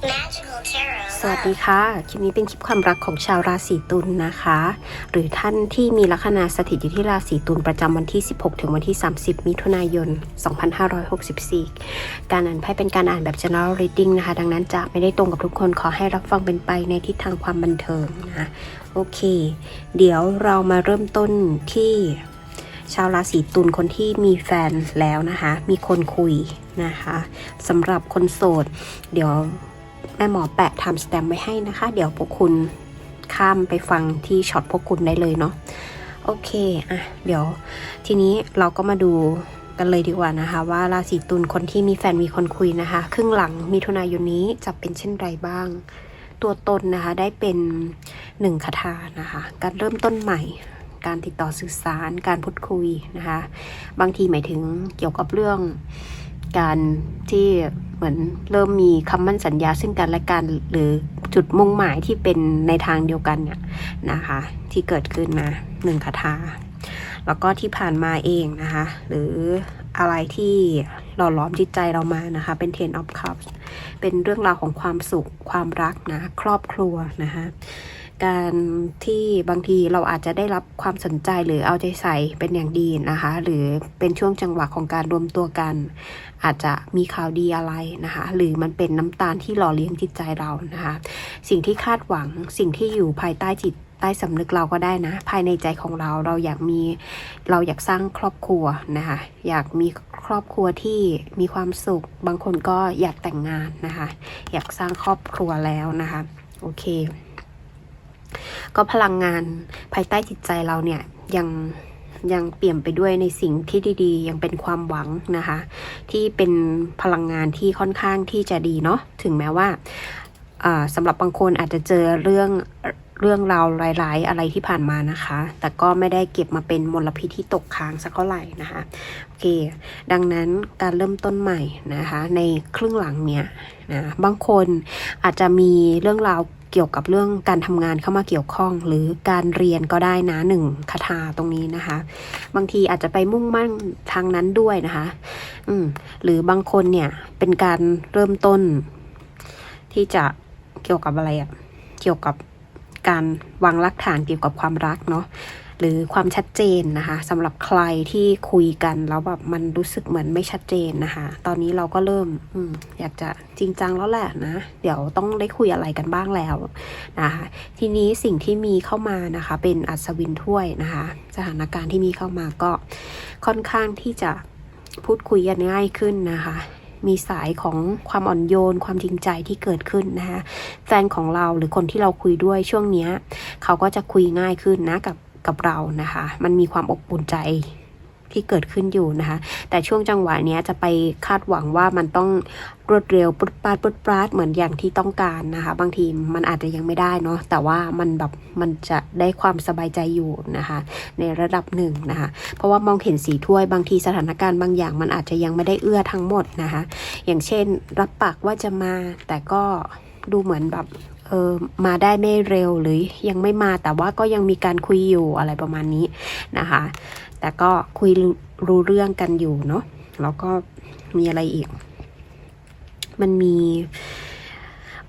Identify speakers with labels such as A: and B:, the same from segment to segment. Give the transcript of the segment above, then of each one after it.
A: สวัสดีค่ะ คลิปนี้เป็นคลิปความรักของชาวราศีตุลนะคะ หรือท่านที่มีลัคนาสถิตอยู่ที่ราศีตุลประจำวันที่ 16 ถึงวันที่ 30 มิถุนายน 2564 การอ่านไพ่เป็นการอ่านแบบ general reading นะคะ ดังนั้นจะไม่ได้ตรงกับทุกคนขอให้รับฟังเป็นไปในทิศทางความบันเทิงนะโอเค เดี๋ยวเรามาเริ่มต้นที่ชาวราศีตุลคนที่มีแฟนแล้วนะคะ มีคนคุยนะคะสำหรับคนโสด เดี๋ยว แม่หมอแปะทำสแตมป์ไว้ให้นะคะ เดี๋ยวพวกคุณข้ามไปฟังที่ช็อตพวกคุณได้เลยเนาะโอเคอะเดี๋ยวทีนี้เราก็มาดูกันเลยดีกว่านะคะ ว่าราศีตุลคนที่มีแฟนมีคนคุยนะคะ ครึ่งหลังมิถุนายนนี้จะเป็นเช่นไรบ้าง ตัวตนนะคะได้เป็นหนึ่งคาถานะคะ การเริ่มต้นใหม่การติดต่อสื่อสารการพูดคุยนะคะ บางทีหมายถึงเกี่ยวกับเรื่องการที่ เหมือนเริ่มมีคำมั่นสัญญาซึ่งกันและกัน หรือจุดมุ่งหมายที่เป็นในทางเดียวกันเนี่ยนะคะ ที่เกิดขึ้นนะหนึ่งคาถาแล้วก็ที่ผ่านมาเองนะคะ หรืออะไรที่หล่อหลอมจิตใจเรามานะคะ เป็น Ten of Cups เป็นเรื่องราวของความสุขความรักนะ ครอบครัวนะคะ การที่บางทีเราอาจจะได้รับความสนใจหรือเอาใจใส่เป็นอย่างดีนะคะ หรือเป็นช่วงจังหวะของการรวมตัวกัน อาจจะมีข่าวดีอะไรนะคะ หรือมันเป็นน้ำตาลที่หล่อเลี้ยงจิตใจเรานะคะ สิ่งที่คาดหวังสิ่งที่อยู่ภายใต้จิตใต้สำนึกเราก็ได้นะ ภายในใจของเราเราอยากมีเราอยากสร้างครอบครัวนะคะอยากมีครอบครัวที่มีความสุข บางคนก็อยากแต่งงานนะคะ อยากสร้างครอบครัวแล้วนะคะ โอเค ก็พลังงานภายใต้จิตใจเราเนี่ยยังยังเปลี่ยนไปด้วยในสิ่งที่ดีๆ ยังเป็นความหวังนะคะ ที่เป็นพลังงานที่ค่อนข้างที่จะดีเนาะถึงแม้ว่าอ่าสำหรับบางคนอาจจะเจอเรื่องเรื่องราวร้ายๆ อะไรที่ผ่านมานะคะ แต่ก็ไม่ได้เก็บมาเป็นมลพิษที่ตกค้างสักเท่าไหร่นะคะโอเค ดังนั้นการเริ่มต้นใหม่นะคะ ในครึ่งหลังเนี่ยนะบางคนอาจจะมีเรื่องราว เกี่ยวกับเรื่องการทำงานเข้ามาเกี่ยวข้อง หรือการเรียนก็ได้นะหนึ่งคาถาตรงนี้นะคะ บางทีอาจจะไปมุ่งมั่นทางนั้นด้วยนะคะ อืมหรือบางคนเนี่ยเป็นการเริ่มต้น ที่จะเกี่ยวกับอะไรอะเกี่ยวกับการวางรากฐานเกี่ยวกับความรักเนาะ หรือความชัดเจนนะคะสำหรับใครที่คุยกันแล้วแบบมันรู้สึกเหมือนไม่ชัดเจนนะคะ ตอนนี้เราก็เริ่มอมอยากจะจริงจังแล้วแหละนะ เดี๋ยวต้องได้คุยอะไรกันบ้างแล้วนะคะทีนี้สิ่งที่มีเข้ามานะคะ เป็นอัศวินถ้วยนะคะ สถานการณ์ที่มีเข้ามาก็ค่อนข้างที่จะพูดคุยกันง่ายขึ้นนะคะมีสายของความอ่อนโยนความจริงใจที่เกิดขึ้นนะคะแฟนของเราหรือคนที่เราคุยด้วยช่วงเนี้ยเขาก็จะคุยง่ายขึ้นนะกับ กับเรานะคะ มันมีความอบอุ่นใจที่เกิดขึ้นอยู่นะคะ แต่ช่วงจังหวะนี้จะไปคาดหวังว่ามันต้องรวดเร็วปุดปาดปุดปาดเหมือนอย่างที่ต้องการนะคะ บางทีมันอาจจะยังไม่ได้เนาะแต่ว่ามันแบบมันจะได้ความสบายใจอยู่นะคะ ในระดับหนึ่งนะคะ เพราะว่ามองเห็นสีถ้วยบางทีสถานการณ์บางอย่าง มันอาจจะยังไม่ได้เอื้อทั้งหมดนะคะ อย่างเช่น รับปากว่าจะมาแต่ก็ดูเหมือนแบบ เออมาได้ไม่เร็วหรือยังไม่มาแต่ว่าก็ยังมีการคุยอยู่อะไรประมาณนี้นะคะ แต่ก็คุยรู้รู้เรื่องกันอยู่เนาะแล้วก็มีอะไรอีก มันมี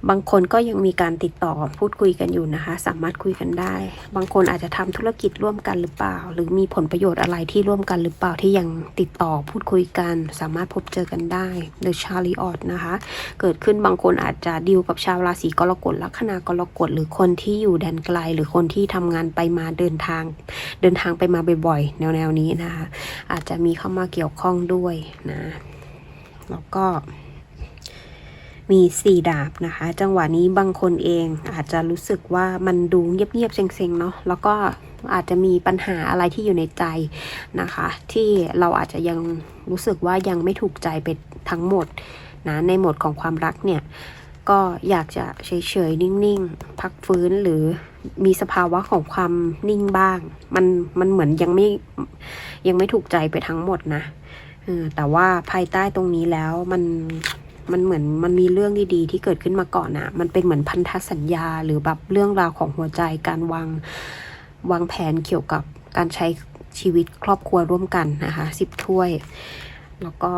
A: บางคนก็ยังมีการติดต่อพูดคุยกันอยู่นะคะ สามารถคุยกันได้ บางคนอาจจะทำธุรกิจร่วมกันหรือเปล่า หรือมีผลประโยชน์อะไรที่ร่วมกันหรือเปล่าที่ยังติดต่อพูดคุยกัน สามารถพบเจอกันได้ The Chariot นะคะ เกิดขึ้นบางคนอาจจะดีลกับชาวราศีกรกฎลัคนากรกฎหรือคนที่อยู่แดนไกล หรือคนที่ทำงานไปมาเดินทาง เดินทางไปมาบ่อยๆแนวๆนี้นะคะ อาจจะมีเข้ามาเกี่ยวข้องด้วยนะ แล้วก็ มีสี่ดาบนะคะ จังหวะนี้บางคนเองอาจจะรู้สึกว่ามันดูเงียบๆเซ็งๆเนาะแล้วก็อาจจะมีปัญหาอะไรที่อยู่ในใจนะคะ ที่เราอาจจะยังรู้สึกว่ายังไม่ถูกใจไปทั้งหมดนะในหมดของความรักเนี่ยก็อยากจะเฉยๆ นิ่งๆ พักฟื้นหรือมีสภาวะของความนิ่งบ้าง มันมันเหมือนยังไม่ยังไม่ถูกใจไปทั้งหมดนะแต่ว่าภายใต้ตรงนี้แล้วมัน มันเหมือนมันมีเรื่องดีๆ ที่เกิดขึ้นมาก่อนอะมันเป็นเหมือนพันธสัญญา หรือแบบเรื่องราวของหัวใจการวางวางแผนเกี่ยวกับการใช้ชีวิตครอบครัวร่วมกันนะคะสิบถ้วย แล้วก็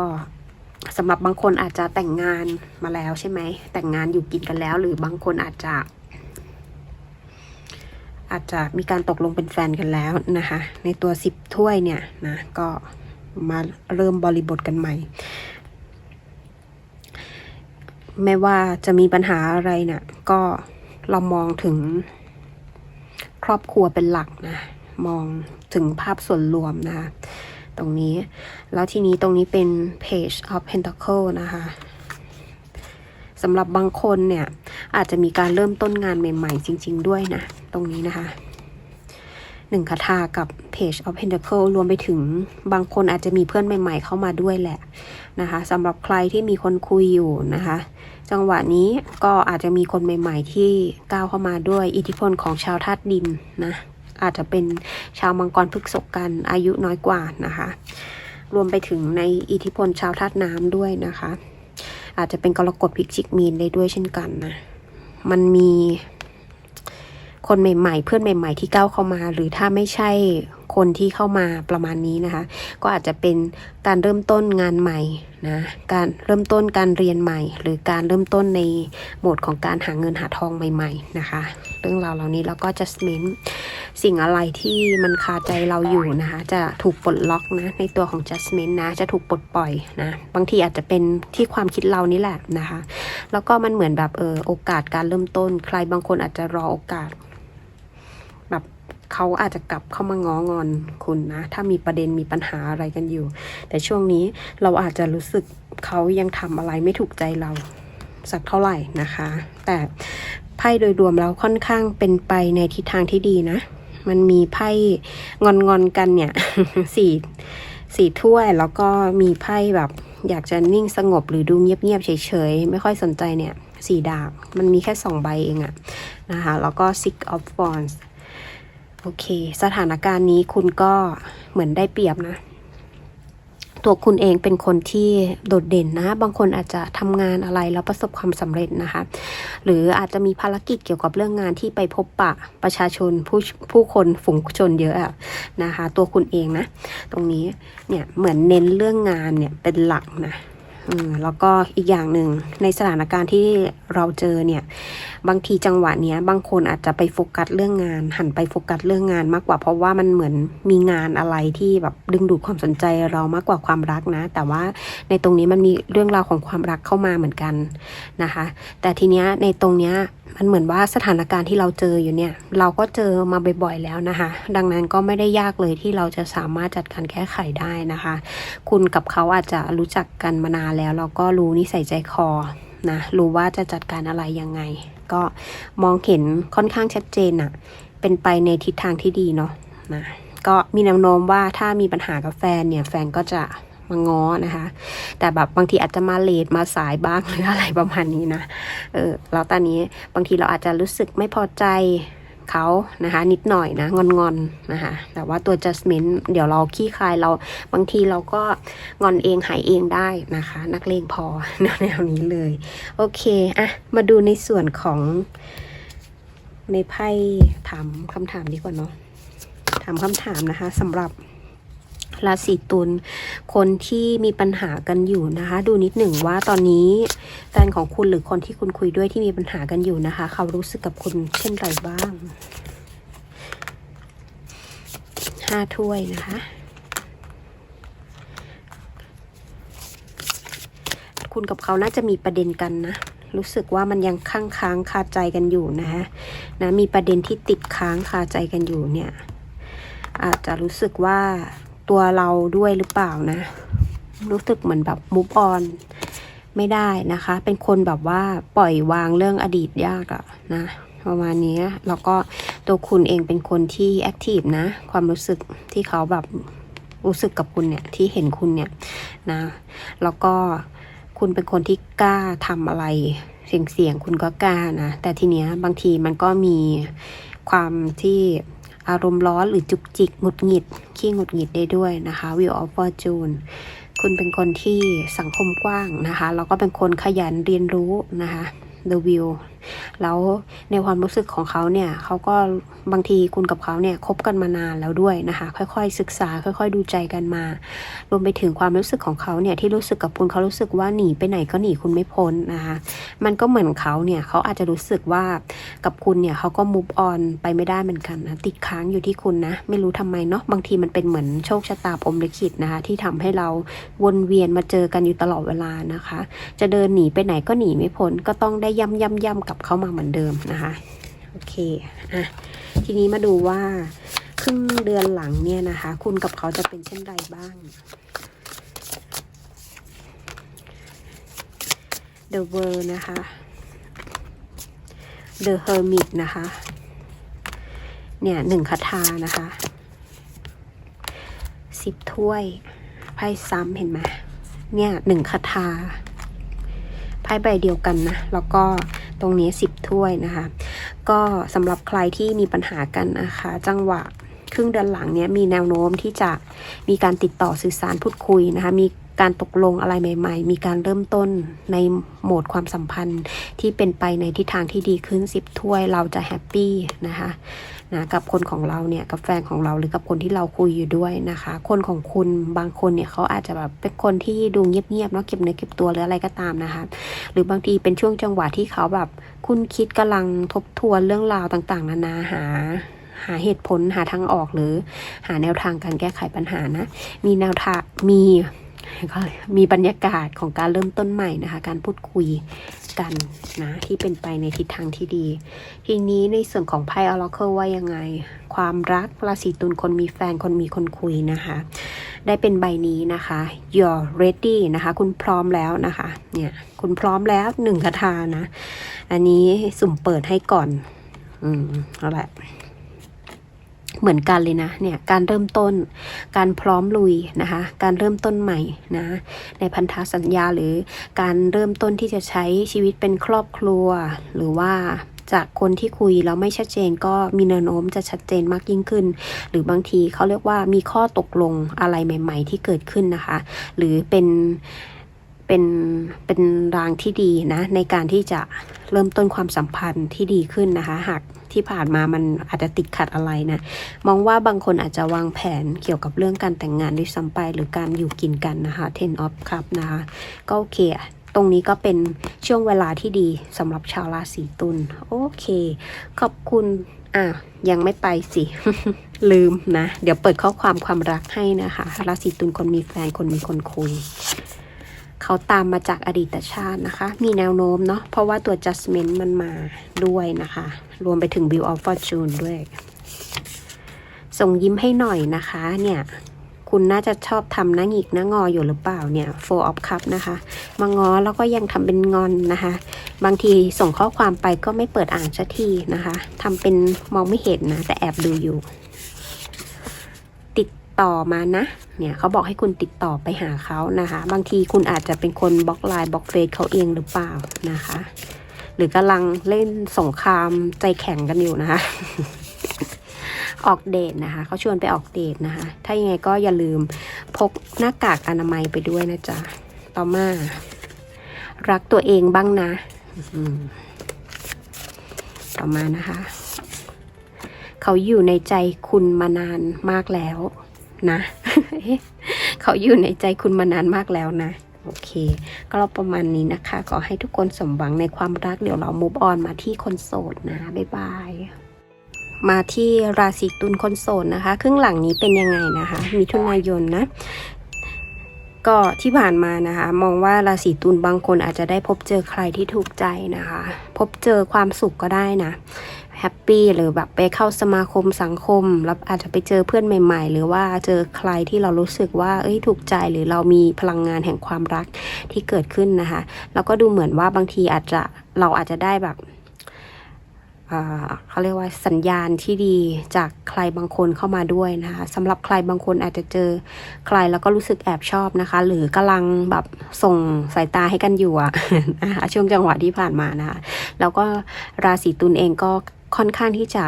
A: สำหรับบางคนอาจจะแต่งงานมาแล้วใช่ไหม แต่งงานอยู่กินกันแล้ว หรือบางคนอาจจะ อาจจะมีการตกลงเป็นแฟนกันแล้วนะคะ ในตัวสิบถ้วยเนี่ยนะก็มาเริ่มบริบทกันใหม่ ไม่ว่าจะมีปัญหาอะไรเนะี่ยก็เรามองถึงครอบครัวเป็นหลักนะ มองถึงภาพส่วนรวมนะคะตรงนี้ แล้วทีนี้ตรงนี้เป็น page of pentacle นะคะสำหรับบางคนเนี่ย อาจจะมีการเริ่มต้นงานใหม่ๆ จริง ๆ ด้วยนะ ตรงนี้นะคะหนึ่งคาถากับ page of pentacle รวมไปถึงบางคนอาจจะมีเพื่อนใหม่ ๆ เข้ามาด้วยแหละนะคะสำหรับใครที่มีคนคุยอยู่นะคะ จังหวะนี้ก็อาจจะมีคนใหม่ ๆ ที่ก้าวเข้ามาด้วยอิทธิพลของชาวธาตุดินนะอาจจะเป็นชาวมังกรพฤกษกกันอายุน้อยกว่านะคะ รวมไปถึงในอิทธิพลชาวธาตุน้ำด้วยนะคะ อาจจะเป็นกรกฎพิกจิกมีนได้ด้วยเช่นกันนะมันมีคนใหม่ ๆ เพื่อนใหม่ ๆ ที่ก้าวเข้ามา หรือถ้าไม่ใช่ คนที่เข้ามาประมาณนี้นะคะ ก็อาจจะเป็นการเริ่มต้นงานใหม่นะการเริ่มต้นการเรียนใหม่ หรือการเริ่มต้นในโหมดของการหาเงินหาทองใหม่ ๆนะคะ เรื่องราวเหล่านี้แล้วก็ adjustment สิ่งอะไรที่มันคาใจเราอยู่นะคะ จะถูกปลดล็อกนะในตัวของ adjustment นะ จะถูกปลดปล่อยนะ บางทีอาจจะเป็นที่ความคิดเรานี่แหละนะคะ แล้วก็มันเหมือนแบบเออโอกาสการเริ่มต้น ใครบางคนอาจจะรอโอกาส เขาอาจจะกลับเข้ามาง้องอนคุณนะ ถ้ามีประเด็นมีปัญหาอะไรกันอยู่ แต่ช่วงนี้เราอาจจะรู้สึกเขายังทำอะไรไม่ถูกใจเราสักเท่าไหร่นะคะ แต่ไพ่โดยรวมแล้วค่อนข้างเป็นไปในทิศทางที่ดีนะ มันมีไพ่งอนงอนกันเนี่ยสี่สี่ถ้วยแล้วก็มีไพ่แบบอยากจะนิ่งสงบหรือดูเงียบๆเฉยๆ ไม่ค่อยสนใจเนี่ยสี่ดาบ มันมีแค่สองใบเองอะนะคะ แล้วก็ six of wands โอเค สถานการณ์นี้คุณก็เหมือนได้เปรียบนะ ตัวคุณเองเป็นคนที่โดดเด่นนะ บางคนอาจจะทำงานอะไรแล้วประสบความสำเร็จนะคะ หรืออาจจะมีภารกิจเกี่ยวกับเรื่องงานที่ไปพบปะประชาชนผู้ผู้คนฝูงชนเยอะอะนะคะ ตัวคุณเองนะ ตรงนี้เนี่ยเหมือนเน้นเรื่องงานเนี่ยเป็นหลักนะ แล้วก็อีกอย่างหนึ่งในสถานการณ์ที่เราเจอเนี่ย บางทีจังหวะเนี้ย บางคนอาจจะไปโฟกัสเรื่องงาน หันไปโฟกัสเรื่องงานมากกว่า เพราะว่ามันเหมือนมีงานอะไรที่แบบดึงดูดความสนใจเรามากกว่าความรักนะ แต่ว่าในตรงนี้มันมีเรื่องราวของความรักเข้ามาเหมือนกันนะคะ แต่ทีเนี้ยในตรงเนี้ย มันเหมือนว่าสถานการณ์ที่เราเจออยู่เนี่ย เราก็เจอมาบ่อยๆแล้วนะคะ ดังนั้นก็ไม่ได้ยากเลยที่เราจะสามารถจัดการแก้ไขได้นะคะ คุณกับเขาอาจจะรู้จักกันมานานแล้วเราก็รู้นิสัยใจคอนะรู้ว่าจะจัดการอะไรยังไง ก็มองเห็นค่อนข้างชัดเจนอะเป็นไปในทิศทางที่ดีเนาะนะก็มีแนวโน้มว่าถ้ามีปัญหากับแฟนเนี่ยแฟนก็จะ มาง้อนะคะ แต่แบบบางทีอาจจะมาเลทมาสายบ้างหรืออะไรประมาณนี้นะเออแล้วตอนนี้บางทีเราอาจจะรู้สึกไม่พอใจเขานะคะ นิดหน่อยนะ งอนๆนะคะ แต่ว่าตัว adjustment เดี๋ยวเราขี้คายเราบางทีเราก็งอนเองหายเองได้นะคะ นักเลงพอแนวนี้เลย โอเคอะมาดูในส่วนของในไพ่ถามคำถามดีกว่าเนาะถามคำถามนะคะสำหรับ ราศีตุลคนที่มีปัญหากันอยู่นะคะ ดูนิดหนึ่งว่าตอนนี้แฟนของคุณหรือคนที่คุณคุยด้วยที่มีปัญหากันอยู่นะคะ เขารู้สึกกับคุณเช่นไรบ้างห้าถ้วยนะคะคุณกับเขาน่าจะมีประเด็นกันนะ รู้สึกว่ามันยังค้างค้างคาใจกันอยู่นะฮะนะ มีประเด็นที่ติดค้างคาใจกันอยู่เนี่ย อาจจะรู้สึกว่า ตัวเราด้วยหรือเปล่านะ รู้สึกเหมือนแบบมุฟออนไม่ได้นะคะ เป็นคนแบบว่าปล่อยวางเรื่องอดีตยากอะนะประมาณนี้แล้วก็ตัวคุณเองเป็นคนที่แอคทีฟนะ ความรู้สึกที่เขาแบบรู้สึกกับคุณเนี่ยที่เห็นคุณเนี่ยนะ แล้วก็คุณเป็นคนที่กล้าทำอะไรเสี่ยงๆคุณก็กล้านะ แต่ทีเนี้ยบางทีมันก็มีความที่ อารมณ์ร้อนหรือจุกจิกหงุดหงิด ขี้หงุดหงิดได้ด้วยนะคะ Wheel of Fortune คุณเป็นคนที่สังคมกว้างนะคะแล้วก็เป็นคนขยันเรียนรู้นะคะ The Wheel แล้วในความรู้สึกของเขาเนี่ยเขาก็บางทีคุณกับเขาเนี่ยคบกันมานานแล้วด้วยนะคะ ค่อยๆ ศึกษาค่อย ๆ ดูใจกันมา รวมไปถึงความรู้สึกของเขาเนี่ยที่รู้สึกกับคุณเขารู้สึกว่าหนีไปไหนก็หนีคุณไม่พ้นนะคะมันก็เหมือนเขาเนี่ยเขาอาจจะรู้สึกว่ากับคุณเนี่ยเขาก็มูฟออนไปไม่ได้เหมือนกันนะติดค้างอยู่ที่คุณนะไม่รู้ทำไมเนาะบางทีมันเป็นเหมือนโชคชะตาพรมลิขิตนะคะที่ทำให้เราวนเวียนมาเจอกันอยู่ตลอดเวลานะคะ จะเดินหนีไปไหนก็หนีไม่พ้นก็ต้องได้ย่ำย่ำย่ำกลับเข้ามาเหมือนเดิมนะคะ โอเคอะทีนี้มาดูว่าครึ่งเดือนหลังเนี่ยนะคะ คุณกับเขาจะเป็นเช่นไรบ้าง The World นะคะ The Hermit นะคะ เนี่ยหนึ่งคาถานะคะสิบถ้วย ไพ่ซ้ำเห็นไหมเนี่ยหนึ่งคาถาไพ่ใบเดียวกันนะ แล้วก็ ตรงนี้สิบถ้วยนะคะ ก็สำหรับใครที่มีปัญหากันนะคะ จังหวะครึ่งเดือนหลังเนี้ยมีแนวโน้มที่จะมีการติดต่อสื่อสารพูดคุยนะคะ มีการตกลงอะไรใหม่ ๆ มีการเริ่มต้นในโหมดความสัมพันธ์ที่เป็นไปในทิศทางที่ดีขึ้นสิบถ้วยเราจะแฮปปี้นะคะ นะกับคนของเราเนี่ยกับแฟนของเราหรือกับคนที่เราคุยอยู่ด้วยนะคะ คนของคุณบางคนเนี่ยเขาอาจจะแบบเป็นคนที่ดูเงียบๆเนาะเก็บเนื้อเก็บตัวหรืออะไรก็ตามนะคะ หรือบางทีเป็นช่วงจังหวะที่เขาแบบคุณคิดกำลังทบทวนเรื่องราวต่างๆ นานาหาหาเหตุผลหาทางออกหรือหาแนวทางการแก้ไขปัญหานะ มีแนวทางมี ก็มีบรรยากาศของการเริ่มต้นใหม่นะคะ การพูดคุยกันนะที่เป็นไปในทิศทางที่ดี ทีนี้ในส่วนของไพ่ออร์เคิลว่ายังไง ความรักราศีตุลคนมีแฟนคนมีคนคุยนะคะ ได้เป็นใบนี้นะคะ you're ready นะคะ คุณพร้อมแล้วนะคะเนี่ยคุณพร้อมแล้วหนึ่งคาถานะ อันนี้สุ่มเปิดให้ก่อน อืมเอาละ เหมือนกันเลยนะเนี่ยการเริ่มต้น การพร้อมลุยนะคะ การเริ่มต้นใหม่นะในพันธสัญญาหรือการเริ่มต้นที่จะใช้ชีวิตเป็นครอบครัว หรือว่าจากคนที่คุยแล้วไม่ชัดเจนก็มีแนวโน้มจะชัดเจนมากยิ่งขึ้น หรือบางทีเขาเรียกว่ามีข้อตกลงอะไรใหม่ ๆ ที่เกิดขึ้นนะคะ หรือเป็นเป็นเป็นรางที่ดีนะในการที่จะเริ่มต้นความสัมพันธ์ที่ดีขึ้นนะคะหาก ที่ผ่านมามันอาจจะติดขัดอะไรนะ มองว่าบางคนอาจจะวางแผนเกี่ยวกับเรื่องการแต่งงานด้วยซ้ำไป หรือการอยู่กินกันนะคะ ten of cup นะคะ ก็โอเคอะตรงนี้ก็เป็นช่วงเวลาที่ดีสำหรับชาวราศีตุลโอเค ขอบคุณอะยังไม่ไปสิ ลืมนะ เดี๋ยวเปิดข้อความความรักให้นะคะ ราศีตุลคนมีแฟนคนมีคนคุย เขาตามมาจากอดีตชาตินะคะ มีแนวโน้มเนาะเพราะว่าตัว judgment มันมาด้วยนะคะ รวมไปถึง view of fortune ด้วย ส่งยิ้มให้หน่อยนะคะเนี่ยคุณน่าจะชอบทำหน้าหงิกหน้างออยู่หรือเปล่าเนี่ย four of cup นะคะ มางอแล้วก็ยังทำเป็นงอนนะคะ บางทีส่งข้อความไปก็ไม่เปิดอ่านสักทีนะคะทำเป็นมองไม่เห็นนะ แต่แอบดูอยู่ ต่อมานะ เนี่ยเขาบอกให้คุณติดต่อไปหาเขานะคะ บางทีคุณอาจจะเป็นคนบล็อกไลน์บล็อกเฟซเขาเองหรือเปล่านะคะ หรือกำลังเล่นสงครามใจแข็งกันอยู่นะคะ ออกเดทนะคะเขาชวนไปออกเดทนะคะ ถ้ายังไงก็อย่าลืมพกหน้ากากอนามัยไปด้วยนะจ๊ะ ต่อมา รักตัวเองบ้างนะต่อมานะคะ เขาอยู่ในใจคุณมานานมากแล้ว นะ เขาอยู่ในใจคุณมานานมากแล้วนะ โอเค ก็ประมาณนี้นะคะ ขอให้ทุกคนสมหวังในความรัก เดี๋ยวเรามูฟออนมาที่คนโสดนะ บ๊ายบายมาที่ราศีตุลคนโสดนะคะ ครึ่งหลังนี้เป็นยังไงนะคะมีทุนายนนะ ก็ที่ผ่านมานะคะ มองว่าราศีตุลบางคนอาจจะได้พบเจอใครที่ถูกใจนะคะ พบเจอความสุขก็ได้นะ แฮปปี้หรือแบบไปเข้าสมาคมสังคม แล้วอาจจะไปเจอเพื่อนใหม่ ๆ หรือว่าเจอใครที่เรารู้สึกว่า เอ้ยถูกใจหรือเรามีพลังงานแห่งความรักที่เกิดขึ้นนะคะ แล้วก็ดูเหมือนว่าบางทีอาจจะเราอาจจะได้แบบเขาเรียกว่าสัญญาณที่ดีจากใครบางคนเข้ามาด้วยนะคะสำหรับใครบางคนอาจจะเจอใครแล้วก็รู้สึกแอบชอบนะคะ หรือกำลังแบบส่งสายตาให้กันอยู่อะช่วงจังหวะที่ผ่านมานะคะแล้วก็ราศีตุลเองก็ ค่อนข้างที่จะ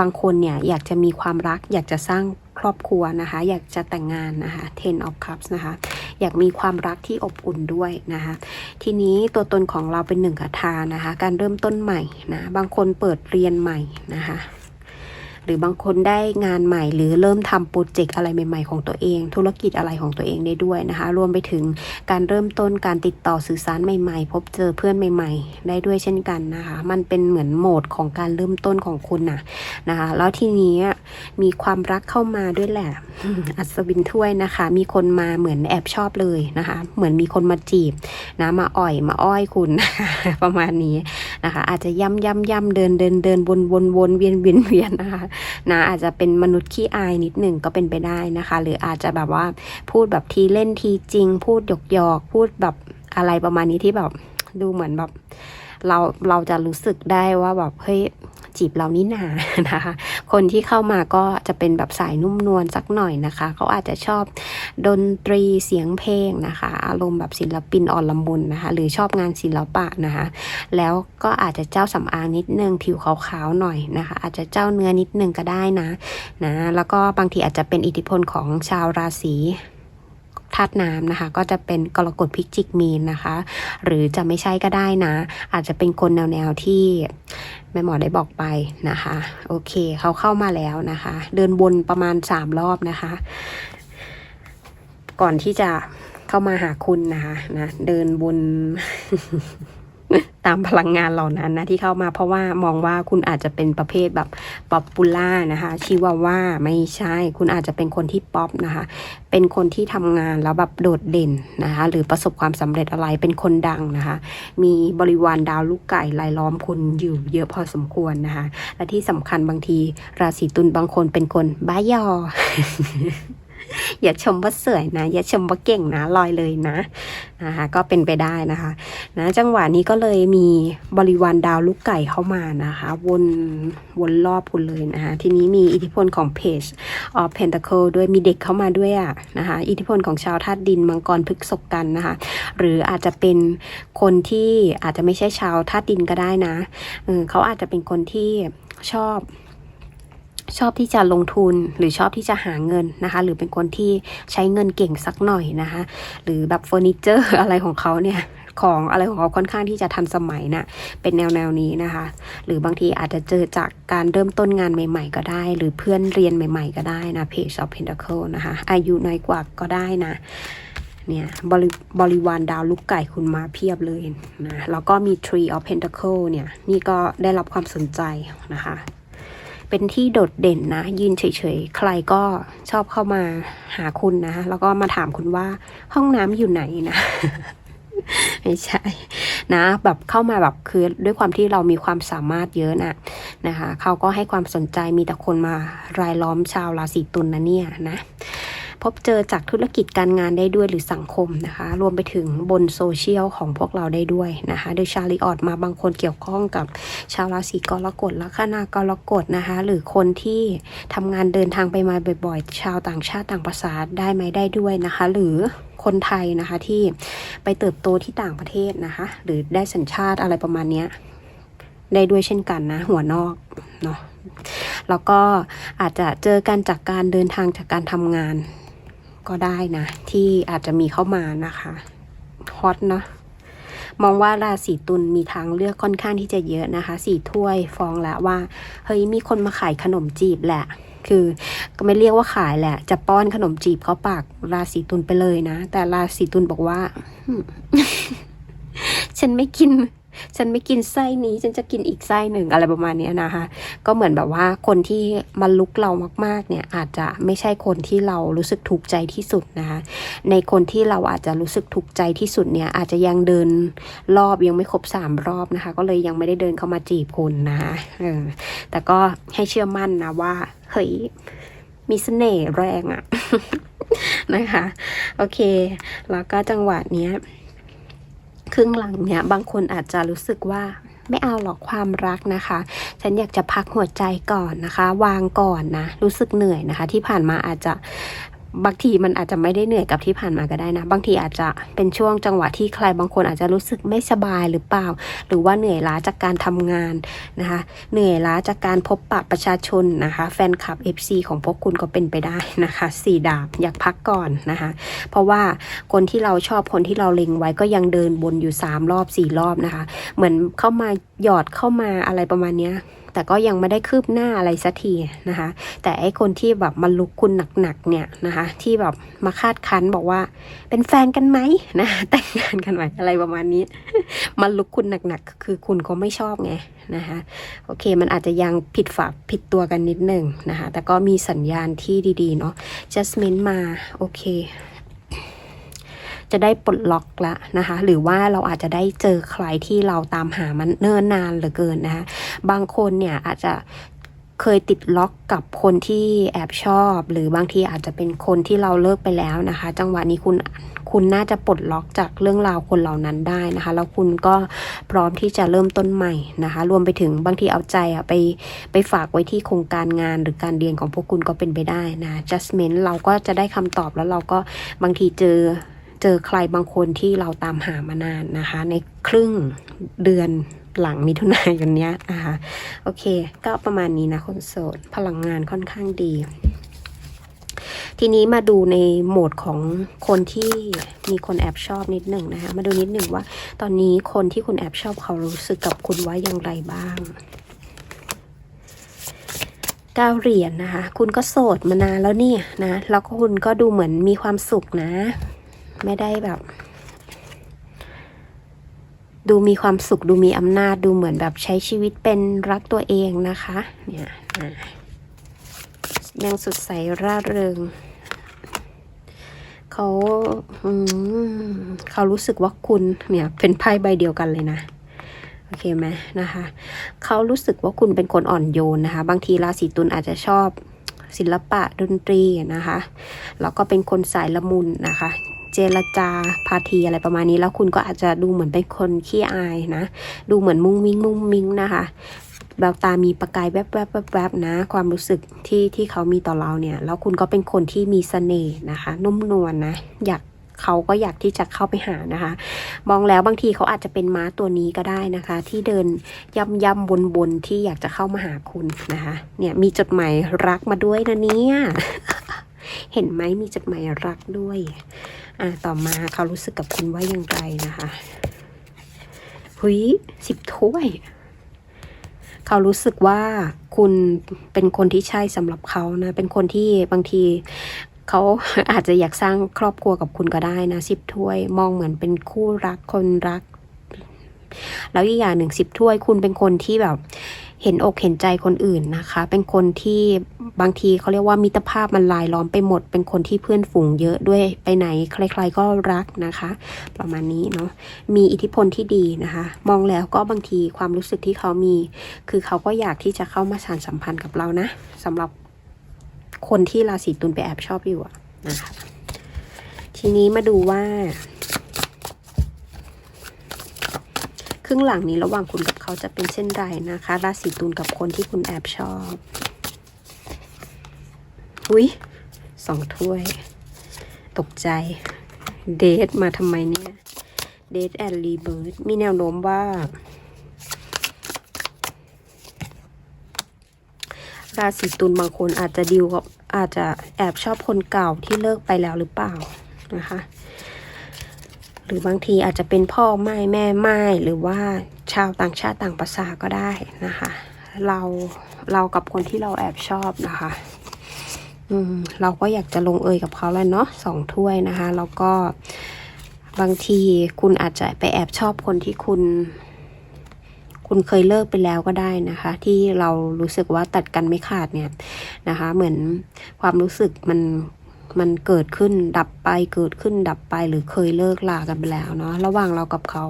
A: บางคนเนี่ยอยากจะมีความรัก อยากจะสร้างครอบครัวนะคะ อยากจะแต่งงานนะคะ Ten of Cups นะคะ อยากมีความรักที่อบอุ่นด้วยนะคะ ทีนี้ตัวตนของเราเป็นหนึ่งคาถานะคะ การเริ่มต้นใหม่นะ บางคนเปิดเรียนใหม่นะคะ หรือบางคนได้งานใหม่ หรือเริ่มทำโปรเจกต์อะไรใหม่ ๆ ของตัวเอง ธุรกิจอะไรของตัวเองได้ด้วยนะคะ รวมไปถึงการเริ่มต้นการติดต่อสื่อสารใหม่ ๆ พบเจอเพื่อนใหม่ ๆ ได้ด้วยเช่นกันนะคะ มันเป็นเหมือนโหมดของการเริ่มต้นของคุณนะนะคะ แล้วทีนี้มีความรักเข้ามาด้วยแหละ อัศวินถ้วยนะคะ มีคนมาเหมือนแอบชอบเลยนะคะ เหมือนมีคนมาจีบนะมาอ่อยมาอ้อยคุณ ประมาณนี้นะคะ อาจจะย่ำย่ำย่ำเดินเดินเดินวนวนวนเวียนเวียนเวียนนะคะนะอาจจะเป็นมนุษย์ขี้อายนิดหนึ่งก็เป็นไปได้นะคะ หรืออาจจะแบบว่าพูดแบบทีเล่นทีจริง พูดหยอกหยอกพูดแบบอะไรประมาณนี้ที่แบบดูเหมือนแบบเราเราจะรู้สึกได้ว่าแบบเฮ้ย จีบเรานี่นานะคะ คนที่เข้ามาก็จะเป็นแบบสายนุ่มนวลสักหน่อยนะคะ เขาอาจจะชอบดนตรีเสียงเพลงนะคะ อารมณ์แบบศิลปินอ่อนละมุนนะคะ หรือชอบงานศิลปะนะคะ แล้วก็อาจจะเจ้าสำอางนิดนึงผิวขาวๆหน่อยนะคะ อาจจะเจ้าเนื้อนิดนึงก็ได้นะนะ แล้วก็บางทีอาจจะเป็นอิทธิพลของชาวราศี ธาตุน้ำนะคะ ก็จะเป็นกรกฎพิจิกมีนนะคะ หรือจะไม่ใช่ก็ได้นะ อาจจะเป็นคนแนวๆที่แม่หมอได้บอกไปนะคะ โอเคเขาเข้ามาแล้วนะคะ เดินบนประมาณสามรอบนะคะ ก่อนที่จะเข้ามาหาคุณนะคะนะเดินบน ตามพลังงานเหล่านั้นนะที่เข้ามาเพราะว่ามองว่าคุณอาจจะเป็นประเภทแบบป๊อปปูล่านะคะชิวาว่าไม่ใช่ คุณอาจจะเป็นคนที่ป๊อปนะคะ เป็นคนที่ทำงานแล้วแบบโดดเด่นนะคะ หรือประสบความสำเร็จอะไรเป็นคนดังนะคะ มีบริวารดาวลูกไก่รายล้อมคุณอยู่เยอะพอสมควรนะคะ และที่สำคัญบางทีราศีตุลบางคนเป็นคนบ้ายอ อย่าชมว่าสวยนะ อย่าชมว่าเก่งนะลอยเลยนะนะคะก็เป็นไปได้นะคะนะจังหวะนี้ก็เลยมีบริวารดาวลูกไก่เข้ามานะคะ วนวนรอบคุณเลยนะคะทีนี้มีอิทธิพลของเพจ of Pentacle ด้วยมีเด็กเข้ามาด้วยอะนะคะอิทธิพลของชาวธาตุดินมังกรพฤกษกกันนะคะ หรืออาจจะเป็นคนที่อาจจะไม่ใช่ชาวธาตุดินก็ได้นะเขาอาจจะเป็นคนที่ชอบ ชอบที่จะลงทุนหรือชอบที่จะหาเงินนะคะ หรือเป็นคนที่ใช้เงินเก่งสักหน่อยนะคะ หรือแบบเฟอร์นิเจอร์อะไรของเขาเนี่ยของอะไรของเขาค่อนข้างที่จะทันสมัยนะเป็นแนวแนวนี้นะคะ หรือบางทีอาจจะเจอจากการเริ่มต้นงานใหม่ ๆ ก็ได้ หรือเพื่อนเรียนใหม่ ๆ ก็ได้นะ Page of Pentacle นะคะ อายุน้อยกว่าก็ได้นะเนี่ยบริบริวารดาวลูกไก่คุณมาเพียบเลยนะ แล้วก็มี Tree of Pentacle เนี่ย นี่ก็ได้รับความสนใจนะคะ เป็นที่โดดเด่นนะ ยืนเฉยๆ ใครก็ชอบเข้ามาหาคุณนะ แล้วก็มาถามคุณว่าห้องน้ำอยู่ไหนนะไม่ใช่นะแบบเข้ามาแบบคือด้วยความที่เรามีความสามารถเยอะน่ะนะคะเขาก็ให้ความสนใจมีแต่คนมารายล้อมชาวราศีตุลนะเนี่ยนะ พบเจอจากธุรกิจการงานได้ด้วยหรือสังคมนะคะ รวมไปถึงบนโซเชียลของพวกเราได้ด้วยนะคะ โดยชาลีออดมาบางคนเกี่ยวข้องกับชาวราศีกรกฎลัคนากรกฎนะคะ หรือคนที่ทำงานเดินทางไปมาบ่อยๆ ชาวต่างชาติต่างภาษาได้ไหมได้ด้วยนะคะ หรือคนไทยนะคะที่ไปเติบโตที่ต่างประเทศนะคะ หรือได้สัญชาติอะไรประมาณนี้ได้ด้วยเช่นกันนะ หัวนอกเนาะแล้วก็อาจจะเจอกันจากการเดินทางจากการทำงาน ก็ได้นะ ที่อาจจะมีเข้ามานะคะฮอตเนาะมองว่าราศีตุลมีทางเลือกค่อนข้างที่จะเยอะนะคะสี่ถ้วยฟองแล้วว่าเฮ้ยมีคนมาขายขนมจีบแหละ คือก็ไม่เรียกว่าขายแหละ จะป้อนขนมจีบเขาปากราศีตุลไปเลยนะ แต่ราศีตุลบอกว่า ฉันไม่กิน ฉันไม่กินไส้นี้ฉันจะกินอีกไส้หนึ่งอะไรประมาณนี้นะคะ ก็เหมือนแบบว่าคนที่มาลุกเรามากๆเนี่ยอาจจะไม่ใช่คนที่เรารู้สึกถูกใจที่สุดนะคะในคนที่เราอาจจะรู้สึกถูกใจที่สุดเนี่ยอาจจะยังเดินรอบยังไม่ครบสามรอบนะคะ ก็เลยยังไม่ได้เดินเข้ามาจีบคุณนะคะเออแต่ก็ให้เชื่อมั่นนะว่าเฮ้ยมีเสน่ห์แรงอะนะคะ โอเค แล้วก็จังหวะเนี้ย ครึ่งหลังเนี่ยบางคนอาจจะรู้สึกว่าไม่เอาหรอกความรักนะคะ ฉันอยากจะพักหัวใจก่อนนะคะ วางก่อนนะ รู้สึกเหนื่อยนะคะ ที่ผ่านมาอาจจะ บางทีมันอาจจะไม่ได้เหนื่อยกับที่ผ่านมาก็ได้นะ บางทีอาจจะเป็นช่วงจังหวะที่ใครบางคนอาจจะรู้สึกไม่สบายหรือเปล่า หรือว่าเหนื่อยล้าจากการทำงานนะคะ เหนื่อยล้าจากการพบปะประชาชนนะคะ แฟนคลับ FC ของพวกคุณก็เป็นไปได้นะคะสี่ดาบอยากพักก่อนนะคะ เพราะว่าคนที่เราชอบคนที่เราเล็งไว้ก็ยังเดินบนอยู่สามรอบสี่รอบนะคะ เหมือนเข้ามาหยอดเข้ามาอะไรประมาณเนี้ย แต่ก็ยังไม่ได้คืบหน้าอะไรสักทีนะคะ แต่ไอ้คนที่แบบมาลุกคุณหนักๆเนี่ยนะคะ ที่แบบมาคาดคั้นบอกว่า เป็นแฟนกันไหมนะแต่งงานกันไหมอะไรประมาณนี้มาลุกคุณหนักๆ คือคุณก็ไม่ชอบไงนะคะโอเคมันอาจจะยังผิดฝาผิดตัวกันนิดหนึ่งนะคะ แต่ก็มีสัญญาณที่ดีๆเนาะ justment มาโอเค จะได้ปลดล็อกละนะคะ หรือว่าเราอาจจะได้เจอใครที่เราตามหามันเนิ่นนานเหลือเกินนะคะ บางคนเนี่ยอาจจะเคยติดล็อกกับคนที่แอบชอบ หรือบางทีอาจจะเป็นคนที่เราเลิกไปแล้วนะคะ จังหวะนี้คุณคุณน่าจะปลดล็อกจากเรื่องราวคนเหล่านั้นได้นะคะ แล้วคุณก็พร้อมที่จะเริ่มต้นใหม่นะคะ รวมไปถึงบางทีเอาใจอะไปไปฝากไว้ที่โครงการงานหรือการเรียนของพวกคุณก็เป็นไปได้นะ justment เราก็จะได้คำตอบแล้วเราก็บางทีเจอ เจอใครบางคนที่เราตามหามานานนะคะ ในครึ่งเดือนหลังมิถุนายนเนี้ยนะคะโอเค ก็ประมาณนี้นะคนโสด พลังงานค่อนข้างดี ทีนี้มาดูในโหมดของคนที่มีคนแอบชอบนิดหนึ่งนะคะ มาดูนิดหนึ่งว่า ตอนนี้คนที่คุณแอบชอบเขารู้สึกกับคุณว่าอย่างไรบ้างเก้าเหรียญนะคะ คุณก็โสดมานานแล้วเนี่ยนะ แล้วก็คุณก็ดูเหมือนมีความสุขนะ ไม่ได้แบบ ดูมีความสุขดูมีอำนาจดูเหมือนแบบใช้ชีวิตเป็นรักตัวเองนะคะ เนี่ยยังสดใสร่าเริงเขาเขารู้สึกว่าคุณเนี่ยเป็นไพ่ใบเดียวกันเลยนะโอเคไหมนะคะ เขารู้สึกว่าคุณเป็นคนอ่อนโยนนะคะ บางทีราศีตุลอาจจะชอบ ศิลปะดนตรีนะคะ แล้วก็เป็นคนสายละมุนนะคะ เจรจาพาทีอะไรประมาณนี้ แล้วคุณก็อาจจะดูเหมือนเป็นคนขี้อายนะ ดูเหมือนมุ้งมิ้งมุ้งมิ้งนะคะแววตามีประกายแวบแวบแวบแวบนะ ความรู้สึกที่ที่เขามีต่อเราเนี่ย แล้วคุณก็เป็นคนที่มีเสน่ห์นะคะ นุ่มนวลนะอยาก เขาก็อยากที่จะเข้าไปหานะคะ มองแล้วบางทีเขาอาจจะเป็นม้าตัวนี้ก็ได้นะคะ ที่เดินย่ำย่ำบนบนที่อยากจะเข้ามาหาคุณนะคะ เนี่ยมีจดหมายรักมาด้วยนะเนี่ยเห็นไหมมีจดหมายรักด้วย อ่าต่อมาเขารู้สึกกับคุณว่าอย่างไรนะคะหุยสิบถ้วย เขารู้สึกว่าคุณเป็นคนที่ใช่สำหรับเขานะ เป็นคนที่บางที เขาอาจจะอยากสร้างครอบครัวกับคุณก็ได้นะสิบถ้วย มองเหมือนเป็นคู่รักคนรัก แล้วอีกอย่างหนึ่งสิบถ้วย คุณเป็นคนที่แบบเห็นอกเห็นใจคนอื่นนะคะ เป็นคนที่บางทีเขาเรียกว่ามิตรภาพมันลายล้อมไปหมด เป็นคนที่เพื่อนฝูงเยอะด้วยไปไหนใคร ๆก็รักนะคะ ประมาณนี้เนาะ มีอิทธิพลที่ดีนะคะ มองแล้วก็บางทีความรู้สึกที่เขามี คือเขาก็อยากที่จะเข้ามาสานสัมพันธ์กับเรานะสำหรับ คนที่ราศีตุลไปแอบชอบอยู่อะนะคะทีนี้มาดูว่า ครึ่งหลังนี้ระหว่างคุณกับเขาจะเป็นเช่นไรนะคะ ราศีตุลกับคนที่คุณแอบชอบอุ้ยสองถ้วย ตกใจ เดทมาทำไมเนี่ย เดทแอนรีเบิร์ดมีแนวโน้มว่า ราศีตุลบางคนอาจจะดิวกับอาจจะแอบชอบคนเก่าที่เลิกไปแล้วหรือเปล่านะคะ หรือบางทีอาจจะเป็นพ่อไม้แม่ไม้หรือว่าชาวต่างชาติต่างภาษาก็ได้นะคะ เราเรากับคนที่เราแอบชอบนะคะ อืมเราก็อยากจะลงเอยกับเขาแล้วเนาะสองถ้วยนะคะ แล้วก็บางทีคุณอาจจะไปแอบชอบคนที่คุณ คุณเคยเลิกไปแล้วก็ได้นะคะ ที่เรารู้สึกว่าตัดกันไม่ขาดเนี่ยนะคะ เหมือนความรู้สึกมันมันเกิดขึ้นดับไปเกิดขึ้นดับไปหรือเคยเลิกลากันไปแล้วเนาะระหว่างเรากับเขา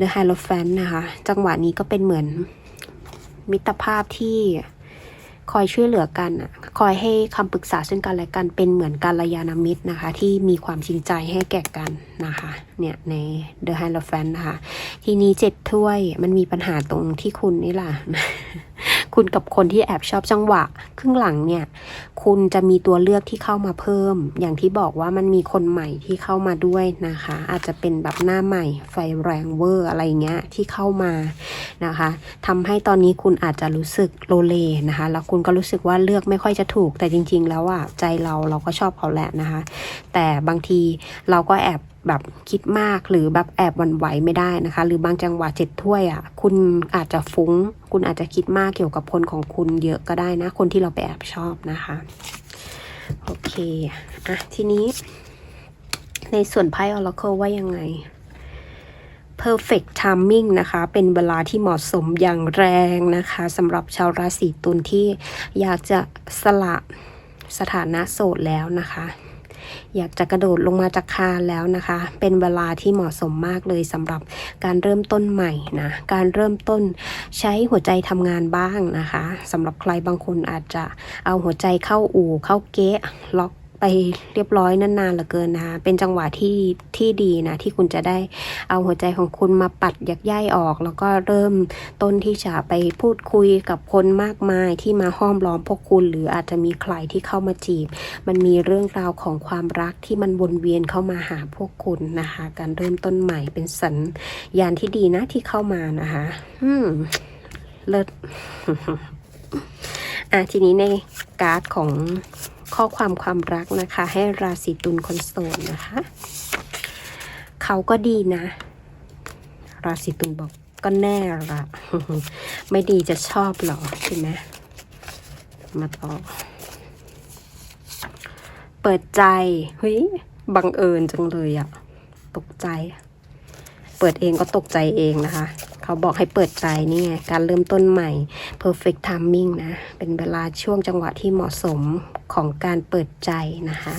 A: The Hierophant นะคะ จังหวะนี้ก็เป็นเหมือนมิตรภาพที่ คอยช่วยเหลือกันอะคอยให้คำปรึกษาซึ่งกันและกันเป็นเหมือนการรยาณมิตรนะคะ ที่มีความจริงใจให้แก่กันนะคะ เนี่ยใน The Hierophant นะคะ ทีนี้เจ็ดถ้วยมันมีปัญหาตรงที่คุณนี่แหละ คุณกับคนที่แอบชอบจังหวะ ครึ่งหลังเนี่ย คุณจะมีตัวเลือกที่เข้ามาเพิ่ม อย่างที่บอกว่ามันมีคนใหม่ที่เข้ามาด้วยนะคะ อาจจะเป็นแบบหน้าใหม่ ไฟแรงเวอร์อะไรเงี้ยที่เข้ามานะคะทำให้ตอนนี้คุณอาจจะรู้สึกโลเลนะคะ แล้วคุณก็รู้สึกว่าเลือกไม่ค่อยจะถูก แต่จริง ๆ แล้วอะใจเราเราก็ชอบเขาแหละนะคะ แต่บางทีเราก็แอบแบบคิดมากหรือแบบแอบหวันไหวไม่ได้นะคะ หรือบางจังหวะเจ็ดถ้วยอะ คุณอาจจะฟุ้ง คุณอาจจะคิดมากเกี่ยวกับคนของคุณเยอะก็ได้นะ คนที่เราไปแอบชอบนะคะ โอเค อะ ทีนี้ ในส่วนไพ่ Oracle ว่ายังไง perfect timing นะคะ เป็นเวลาที่เหมาะสมอย่างแรงนะคะสำหรับชาวราศีตุลที่อยากจะสละสถานะโสดแล้วนะคะ อยากจะกระโดดลงมาจากคานแล้วนะคะ เป็นเวลาที่เหมาะสมมากเลยสำหรับการเริ่มต้นใหม่นะการเริ่มต้นใช้หัวใจทำงานบ้างนะคะสำหรับใครบางคนอาจจะเอาหัวใจเข้าอู่เข้าเก๊ะล็อก ไปเรียบร้อยนานๆเหลือเกินนะคะเป็นจังหวะที่ที่ดีนะ ที่คุณจะได้เอาหัวใจของคุณมาปัดยักย้ายออก แล้วก็เริ่มต้นที่จะไปพูดคุยกับคนมากมายที่มาห้อมล้อมพวกคุณ หรืออาจจะมีใครที่เข้ามาจีบ มันมีเรื่องราวของความรักที่มันวนเวียนเข้ามาหาพวกคุณนะคะ การเริ่มต้นใหม่เป็นสัญญาณที่ดีนะที่เข้ามานะคะอืมเลิศอะทีนี้ในการ์ดของ ข้อความความรักนะคะ ให้ราศีตุลคนโสดนะคะ เขาก็ดีนะ ราศีตุลบอกก็แน่ละไม่ดีจะชอบหรอใช่ไหมมาต่อ เปิดใจเฮ้ยบังเอิญจังเลยอะตกใจ เปิดเองก็ตกใจเองนะคะ เขาบอกให้เปิดใจนี่ไงการเริ่มต้นใหม่ perfect timing นะ เป็นเวลาช่วงจังหวะที่เหมาะสม ของการเปิดใจนะคะ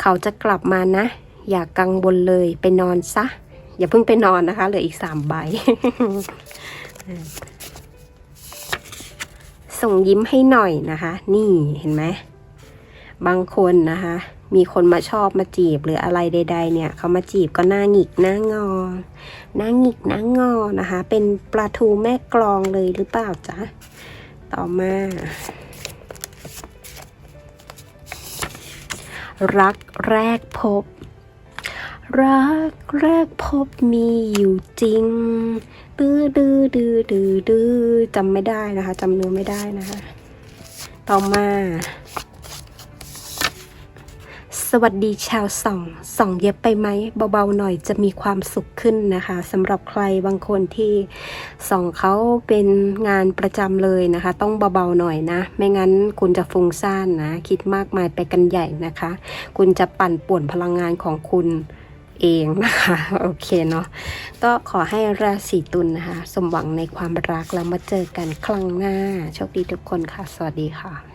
A: เขาจะกลับมานะ อย่ากกังวลเลยไปนอนซะ อย่าเพิ่งไปนอนนะคะเหลืออีกสามใบ ส่งยิ้มให้หน่อยนะคะ นี่เห็นไหมบางคนนะคะ มีคนมาชอบมาจีบหรืออะไรใด ๆ เนี่ยเขามาจีบก็หน้าหงิกหน้างอหน้าหงิกหน้างอนะคะ เป็นปลาทูแม่กลองเลยหรือเปล่าจ๊ะต่อมารักแรกพบ รักแรกพบมีอยู่จริง ดื้อดื้อดื้อดื้อดื้อจำไม่ได้นะคะจำเนื้อไม่ได้นะคะ ต่อมา วัสดีชาวส่อง ส่องเย็บไปไหมเบาๆหน่อยจะมีความสุขขึ้นนะคะสำหรับใครบางคนที่ส่องเขาเป็นงานประจำเลยนะคะ ต้องเบาๆหน่อยนะ ไม่งั้นคุณจะฟุ้งซ่านนะ คิดมากมายไปกันใหญ่นะคะ คุณจะปั่นป่วนพลังงานของคุณเองนะคะโอเคเนาะก็ขอให้ราศีตุลนะคะ สมหวังในความรักแล้วมาเจอกันครั้งหน้า โชคดีทุกคนค่ะ สวัสดีค่ะ